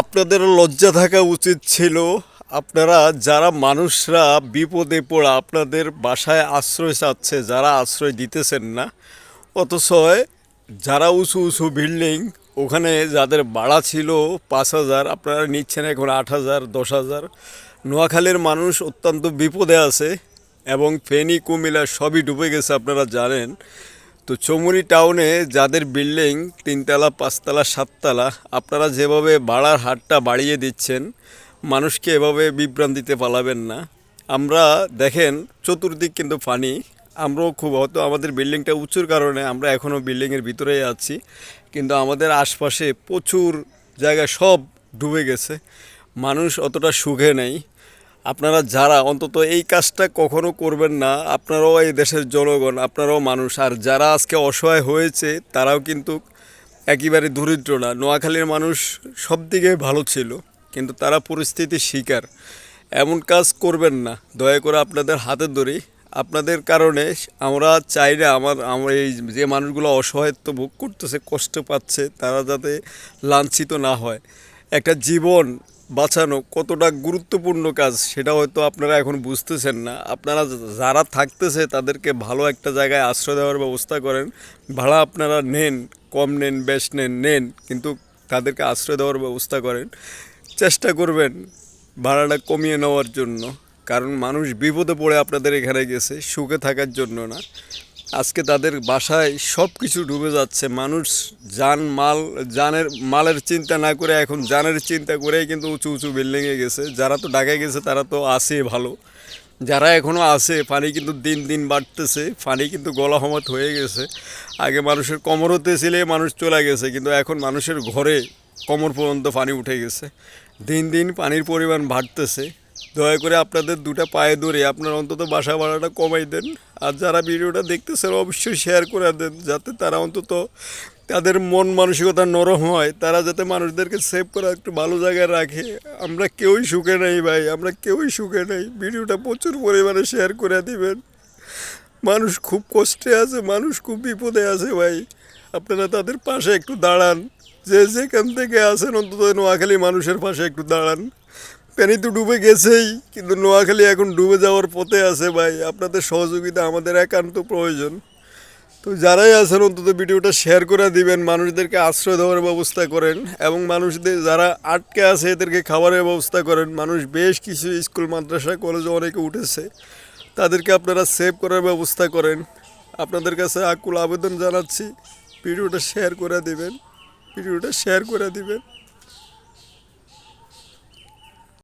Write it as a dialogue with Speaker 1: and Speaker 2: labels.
Speaker 1: আপনাদের লজ্জা থাকা উচিত ছিল। আপনারা যারা মানুষরা বিপদে পড়া আপনাদের বাসায় আশ্রয় চাচ্ছে, যারা আশ্রয় দিতেছেন না, অথচ যারা উঁচু উঁচু বিল্ডিং, ওখানে যাদের ভাড়া ছিল পাঁচ হাজার, আপনারা নিচ্ছেন এখন আট হাজার, দশ হাজার। নোয়াখালীর মানুষ অত্যন্ত বিপদে আছে এবং ফেনী কুমিলা সবই ডুবে গেছে, আপনারা জানেন। তো চমুরি টাউনে যাদের বিল্ডিং তিনতলা, পাঁচতলা, সাততলা, আপনারা যেভাবে ভাড়ার হারটা বাড়িয়ে দিচ্ছেন, মানুষকে এভাবে বিভ্রান্তিতে পালাবেন না। আমরা দেখেন, চতুর্দিক কিন্তু পানি আমরাও খুব হয়তো আমাদের বিল্ডিংটা উঁচুর কারণে আমরা এখনও বিল্ডিংয়ের ভিতরেই আছি, কিন্তু আমাদের আশপাশে প্রচুর জায়গা সব ডুবে গেছে। মানুষ অতটা সুখে নেই। আপনারা যারা, অন্তত এই কাজটা কখনো করবেন না, আপনারাও এই দেশের জনগণ, আপনারাও মানুষ। আর যারা আজকে অসহায় হয়েছে, তারাও কিন্তু একেবারে দরিদ্র না। নোয়াখালীর মানুষ সব দিকে ভালো ছিল, কিন্তু তারা পরিস্থিতির শিকার। এমন কাজ করবেন না। দয়া করে আপনাদের হাতে ধরি। আপনাদের কারণে আমরা চাই না আমার, আমরা এই যে মানুষগুলো অসহায়ত্ব ভোগ করতেছে, কষ্ট পাচ্ছে, তারা যাতে লাঞ্ছিত না হয়। একটা জীবন বাঁচানো কতটা গুরুত্বপূর্ণ কাজ সেটা হয়তো আপনারা এখন বুঝতেছেন না। আপনারা যারা থাকতেছে তাদেরকে ভালো একটা জায়গায় আশ্রয় দেওয়ার ব্যবস্থা করেন। ভাড়া আপনারা নেন, কম নেন, বেশ নেন নেন, কিন্তু তাদেরকে আশ্রয় দেওয়ার ব্যবস্থা করেন। চেষ্টা করবেন ভাড়াটা কমিয়ে নেওয়ার জন্য, কারণ মানুষ বিপদে পড়ে আপনাদের এখানে গেছে, সুখে থাকার জন্য না। আজকে তাদের বাসায় সব কিছু ডুবে যাচ্ছে। মানুষ যান, মাল, যানের, মালের চিন্তা না করে এখন যানের চিন্তা করেই কিন্তু উঁচু উঁচু বিল্ডিংয়ে গেছে। যারা তো ঢাকায় গেছে তারা তো আছে ভালো। যারা এখনও আছে, পানি কিন্তু দিন দিন বাড়তেছে, পানি কিন্তু গলা হমত হয়ে গেছে। আগে মানুষের কোমরতে ছিলে মানুষ চলে গেছে, কিন্তু এখন মানুষের ঘরে কোমর পর্যন্ত পানি উঠে গেছে। দিন দিন পানির পরিমাণ বাড়তেছে। দয়া করে আপনাদের দুটা পায়ে ধরে আপনারা অন্তত বাসা ভাড়াটা কমাই দেন। আর যারা ভিডিওটা দেখতেছেন, অবশ্যই শেয়ার করে দেন, যাতে তারা অন্তত তাদের মন মানসিকতা নরম হয়। তারা যাতে মানুষদেরকে সেভ করে একটু ভালো জায়গায় রাখে। আমরা কেউই সুখে নেই ভাই, আমরা কেউই সুখে নেই। ভিডিওটা প্রচুর পরিমাণে শেয়ার করে দিবেন। মানুষ খুব কষ্টে আছে, মানুষ খুব বিপদে আছে ভাই। আপনারা তাদের পাশে একটু দাঁড়ান। যে যেখান থেকে আসেন অন্তত নোয়াখালী মানুষের পাশে একটু দাঁড়ান। প্যানি তো ডুবে গেছেই, কিন্তু নোয়াখালী এখন ডুবে যাওয়ার পথে আছে ভাই। আপনাদের সহযোগিতা আমাদের একান্ত প্রয়োজন। তো যারাই আছেন, অন্তত ভিডিওটা শেয়ার করে দিবেন, মানুষদেরকে আশ্রয় দেওয়ার ব্যবস্থা করেন এবং মানুষদের যারা আটকে আছে, এদেরকে খাবারের ব্যবস্থা করেন। মানুষ বেশ কিছু স্কুল, মাদ্রাসা, কলেজে অনেকে উঠেছে। তাদেরকে আপনারা সেভ করার ব্যবস্থা করেন। আপনাদের কাছে আকুল আবেদন জানাচ্ছি, ভিডিওটা শেয়ার করে দিবেন, ভিডিওটা শেয়ার করে দিবেন।